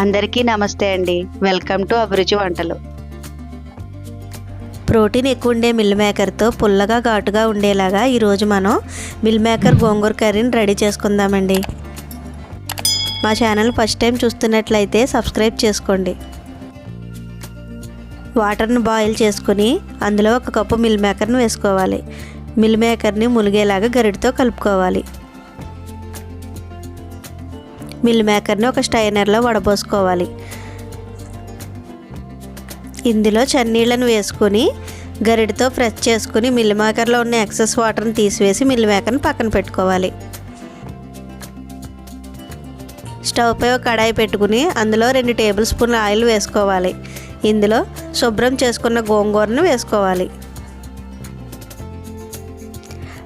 అందరికీ నమస్తే అండి. వెల్కమ్ టు అభిరుచి వంటలు. ప్రోటీన్ ఎక్కువ ఉండే మిల్ మేకర్తో పుల్లగా ఘాటుగా ఉండేలాగా ఈరోజు మనం మిల్ మేకర్ గోంగూర కర్రీని రెడీ చేసుకుందామండి. మా ఛానల్ ఫస్ట్ టైం చూస్తున్నట్లయితే సబ్స్క్రైబ్ చేసుకోండి. వాటర్ని బాయిల్ చేసుకుని అందులో ఒక కప్పు మిల్ మేకర్ను వేసుకోవాలి. మిల్ మేకర్ని ములిగేలాగా గరిటితో కలుపుకోవాలి. మిల్ మేకర్ని ఒక స్టైనర్లో వడబోసుకోవాలి. ఇందులో చన్నీళ్ళను వేసుకొని గరిటతో ప్రెస్ చేసుకుని మిల్ మేకర్లో ఉన్న ఎక్సెస్ వాటర్ని తీసివేసి మిల్ మేకర్ని పక్కన పెట్టుకోవాలి. స్టవ్ పై ఒక కడాయి పెట్టుకుని అందులో రెండు టేబుల్ స్పూన్ల ఆయిల్ వేసుకోవాలి. ఇందులో శుభ్రం చేసుకున్న గోంగూరను వేసుకోవాలి.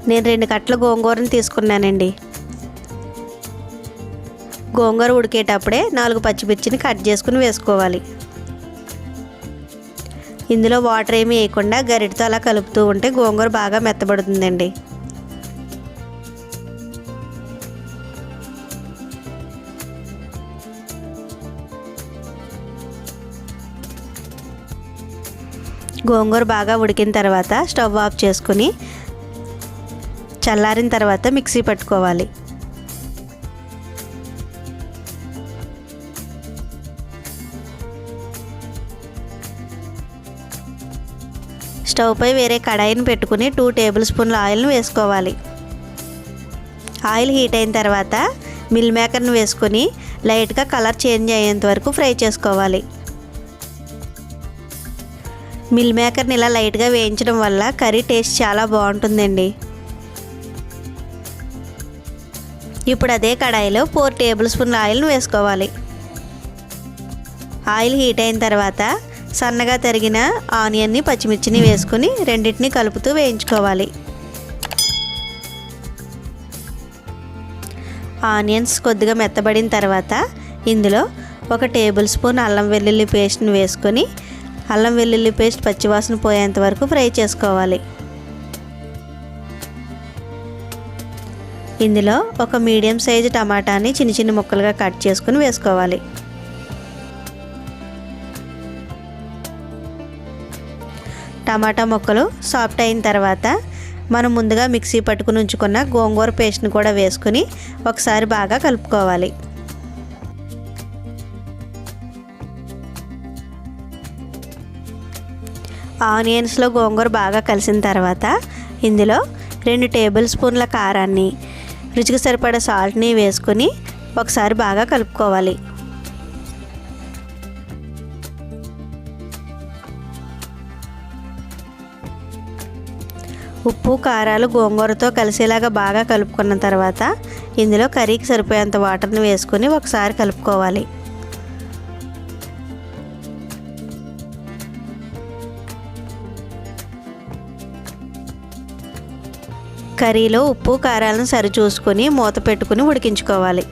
నేను రెండు కట్టల గోంగూరను తీసుకున్నానండి. గోంగూర ఉడికేటప్పుడే నాలుగు పచ్చిమిర్చిని కట్ చేసుకుని వేసుకోవాలి. ఇందులో వాటర్ ఏమి వేయకుండా గరిటతో అలా కలుపుతూ ఉంటే గోంగూర బాగా మెత్తబడుతుందండి. గోంగూర బాగా ఉడికిన తర్వాత స్టవ్ ఆఫ్ చేసుకుని చల్లారిన తర్వాత మిక్సీ పట్టుకోవాలి. స్టవ్పై వేరే కడాయిని పెట్టుకుని టూ టేబుల్ స్పూన్ల ఆయిల్ను వేసుకోవాలి. ఆయిల్ హీట్ అయిన తర్వాత మిల్ మేకర్ను వేసుకొని లైట్గా కలర్ చేంజ్ అయ్యేంత వరకు ఫ్రై చేసుకోవాలి. మిల్ మేకర్ని ఇలా లైట్గా వేయించడం వల్ల కర్రీ టేస్ట్ చాలా బాగుంటుందండి. ఇప్పుడు అదే కడాయిలో ఫోర్ టేబుల్ స్పూన్ల ఆయిల్ను వేసుకోవాలి. ఆయిల్ హీట్ అయిన తర్వాత సన్నగా తరిగిన ఆనియన్ని పచ్చిమిర్చిని వేసుకుని రెండింటిని కలుపుతూ వేయించుకోవాలి. ఆనియన్స్ కొద్దిగా మెత్తబడిన తర్వాత ఇందులో ఒక టేబుల్ స్పూన్ అల్లం వెల్లుల్లి పేస్ట్ని వేసుకొని అల్లం వెల్లుల్లి పేస్ట్ పచ్చివాసన పోయేంత వరకు ఫ్రై చేసుకోవాలి. ఇందులో ఒక మీడియం సైజు టమాటాని చిన్న చిన్న ముక్కలుగా కట్ చేసుకుని వేసుకోవాలి. టమాటా ముక్కలు సాఫ్ట్ అయిన తర్వాత మనం ముందుగా మిక్సీ పట్టుకుని ఉంచుకున్న గోంగూర పేస్ట్ని కూడా వేసుకుని ఒకసారి బాగా కలుపుకోవాలి. ఆనియన్స్లో గోంగూర బాగా కలిసిన తర్వాత ఇందులో రెండు టేబుల్ స్పూన్ల కారాన్ని రుచికి సరిపడే సాల్ట్ని వేసుకొని ఒకసారి బాగా కలుపుకోవాలి. ఉప్పు కారాలు గోంగూరతో కలిసేలాగా బాగా కలుపుకున్న తర్వాత ఇందులో కర్రీకి సరిపోయేంత వాటర్ని వేసుకొని ఒకసారి కలుపుకోవాలి. కర్రీలో ఉప్పు కారాలను సరిచూసుకొని మూత పెట్టుకుని ఉడికించుకోవాలి.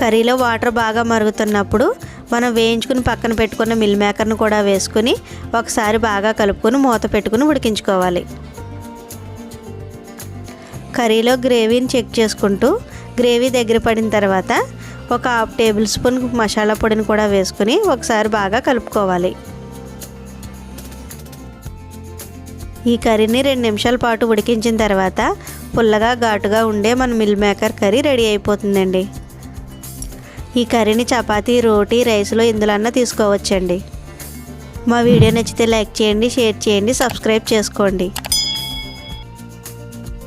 కర్రీలో వాటర్ బాగా మరుగుతున్నప్పుడు మనం వేయించుకుని పక్కన పెట్టుకున్న మిల్ మేకర్ను కూడా వేసుకుని ఒకసారి బాగా కలుపుకొని మూత పెట్టుకుని ఉడికించుకోవాలి. కర్రీలో గ్రేవీని చెక్ చేసుకుంటూ గ్రేవీ దగ్గర పడిన తర్వాత ఒక హాఫ్ టేబుల్ స్పూన్ మసాలా పొడిని కూడా వేసుకుని ఒకసారి బాగా కలుపుకోవాలి. ఈ కర్రీని రెండు నిమిషాల పాటు ఉడికించిన తర్వాత పుల్లగా ఘాటుగా ఉండే మన మిల్ మేకర్ కర్రీ రెడీ అయిపోతుందండి. ఈ కర్రీని చపాతీ రోటీ రైస్లో ఇందులన్నా తీసుకోవచ్చండి. మా వీడియో నచ్చితే లైక్ చేయండి షేర్ చేయండి సబ్స్క్రైబ్ చేసుకోండి.